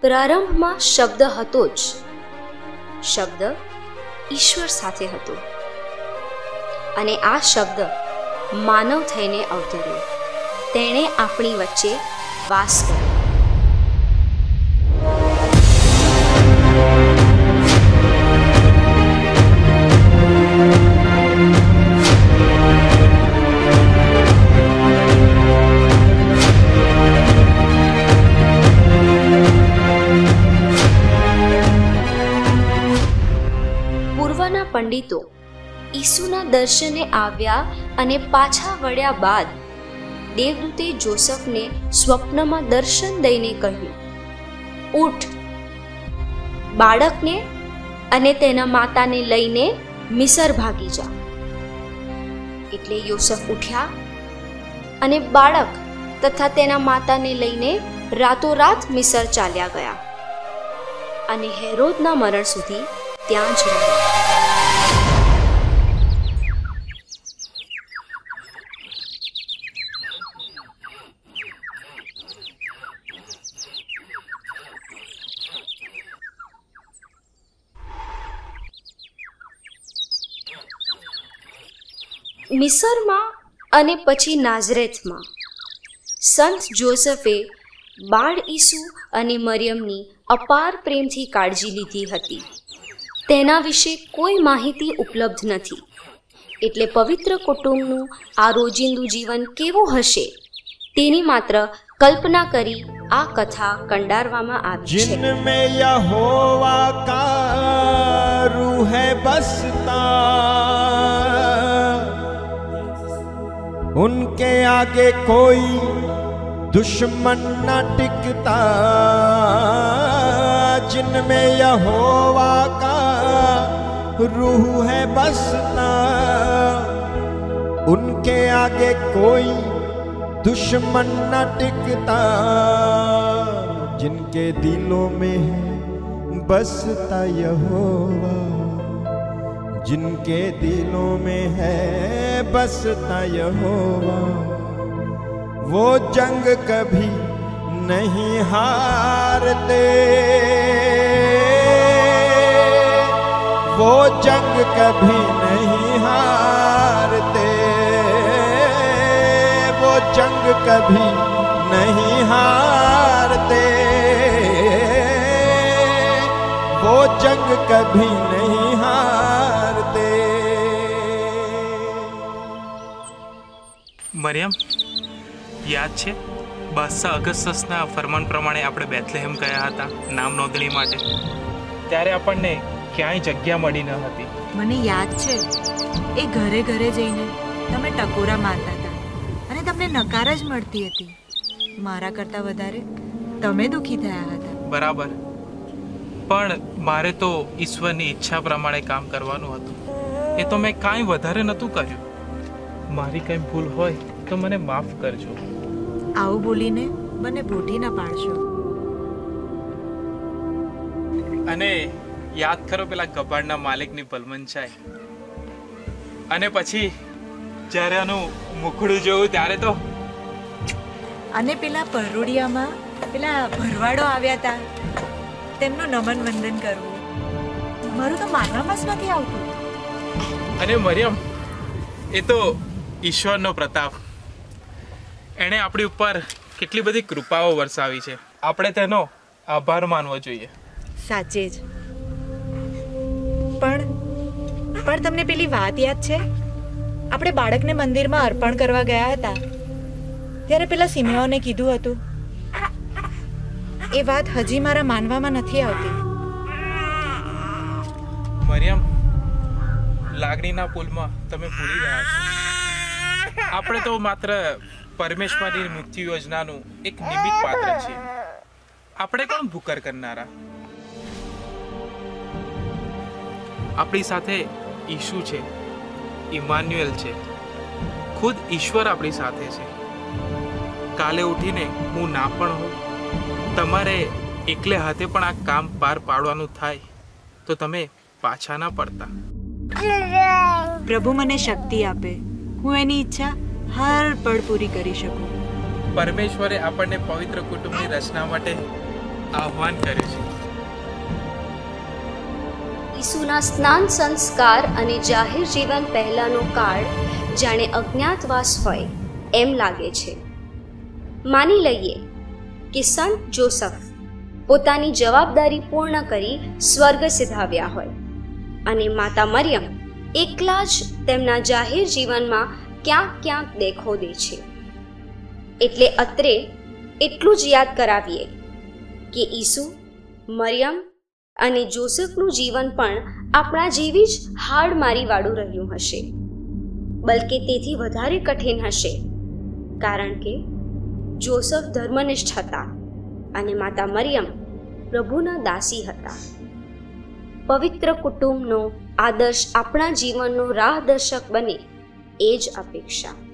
પ્રારંભમાં શબ્દ હતો જ. શબ્દ ઈશ્વર સાથે હતો. અને આ શબ્દ માનવ થઈને અવતર્યો. તેણે આપણી વચ્ચે વાસ કર્યો. પૂર્વના ઈસુના દર્શને આવ્યા અને પાછા વળ્યા બાદ દેવદૂતે જોસફને સ્વપ્નમાં દર્શન દઈને કહ્યું, ઉઠ. બાળકને અને તેના માતાને લઈને મિસર ભાગી જા. એટલે યોસફ ઉઠ્યા અને બાળક તથા તેના માતાને લઈને રાતોરાત મિસર ચાલ્યા ગયા અને હેરોદના મરણ સુધી ત્યાં જ રહ્યા. મિસરમાં અને પછી નાઝરેથમાં. સંત જોસફે બાળ ઈસુ અને મરિયમની અપાર પ્રેમથી કાળજી લીધી હતી. તેના વિશે કોઈ માહિતી ઉપલબ્ધ નથી એટલે પવિત્ર કુટુંબનું આ રોજિંદુ જીવન કેવું હશે તેની માત્ર કલ્પના કરી આ કથા કંડારવામાં આવી છે जिनमें यहोवा का रूह है बसता उनके आगे कोई दुश्मन न टिकता जिनमें यहोवा का रूह है बसता उनके आगे कोई दुश्मन न टिकता। जिनके दिलों में है, बसता यहोवा। जिनके दिलों में है, बसता यहोवा। वो जंग कभी नहीं हारते। वो जंग कभी नहीं हारते वो जंग कभी नहीं हारते वो जंग कभी नहीं हारते મરિયમ યાદ છે બાદશાહ અગસ્તસના ફરમાન પ્રમાણે આપણે બેથલેહેમ ગયા હતા નામ નોંધણી માટે ત્યારે આપણને ક્યાંય જગ્યા મળી ન હતી. મને યાદ છે એ ઘરે ઘરે જઈને તમે ટકોરા મારતા હતા અને તમને નકાર જ મળતી હતી. મારા કરતાં વધારે તમે દુખી થયા હતા. બરાબર. પણ મારે તો ઈશ્વરની ઈચ્છા પ્રમાણે કામ કરવાનું હતું. એ તો મેં કાંઈ વધારે નહોતું કર્યું. મારી કંઈ ભૂલ હોય તો મને માફ કરજો. આવું બોલીને મને બોટી ન પાડશો. અને યાદ કરો પેલા કબાડના માલિકની ભલમનચાઈ અને પછી જ્યારે આનું મુખડું જોયું ત્યારે તો અને પેલા પરોડિયામાં પેલા ભરવાડો આવ્યા હતા તેમનું નમન વંદન કરવું. મારું તો માનવામાં જ નથી આવતું. અને મરિયમ એ તો ઈશ્વરનો પ્રતાપ. એણે આપણી ઉપર કેટલી બધી કૃપાઓ વરસાવી છે. આપણે તેનો આભાર માનવો જોઈએ. સાચે જ. પણ પણ તમને પેલી વાત યાદ છે? આપણે બાળકને મંદિરમાં અર્પણ કરવા ગયા હતા. ત્યારે પેલા સિમિયાઓને કીધું હતું, એ વાત હજી મારા માનવામાં નથી આવતી. મરિયમ, લાગણીના પુલમાં તમે ભૂલી ગયા છો. આપણે તો માત્ર પરમેશ્વરની મુક્તિ યોજનાનું એક નિમિત્ત પાત્ર છીએ. આપણે કોણ ભૂકર કરનારા? આપણી સાથે ઈશુ છે ઇમાન્યુએલ છે. ખુદ ઈશ્વર આપણી સાથે છે. કાલે ઉઠીને હું ના પણ હોઉં. તમારે એકલે હાથે પણ આ કામ પાર પાડવાનું થાય તો તમે પાછા ના પડતા. પ્રભુ મને શક્તિ આપે. હું એની ઈચ્છા હર પળ પૂરી કરી શકું. પરમેશ્વરે આપણને પવિત્ર કુટુંબની રચના માટે આહ્વાન કર્યું છે. ઈસુના સ્નાન સંસ્કાર અને જાહેર જીવન પહેલાંનો કાળ જાણે અજ્ઞાતવાસ હોય એમ લાગે છે. માની લઈએ કે સંત જોસફ પોતાની જવાબદારી પૂર્ણ કરી સ્વર્ગ સિધાવ્યા હોય અને માતા મરિયમ એકલા જ તેમના જાહેર જીવનમાં ક્યાંક ક્યાંક દેખો દે છે. એટલે અત્રે એટલું જ યાદ કરાવીએ કે ઈસુ, મરિયમ અને જોસફનું જીવન પણ આપણા જેવી જ હાડ મારીવાળું રહ્યું હશે. બલકે તેથી વધારે કઠિન હશે. કારણ કે જોસફ ધર્મનિષ્ઠ હતા અને માતા મરિયમ પ્રભુના દાસી હતા. પવિત્ર કુટુંબનો આદર્શ આપણા જીવનનો રાહદર્શક બને એ જ અપેક્ષા.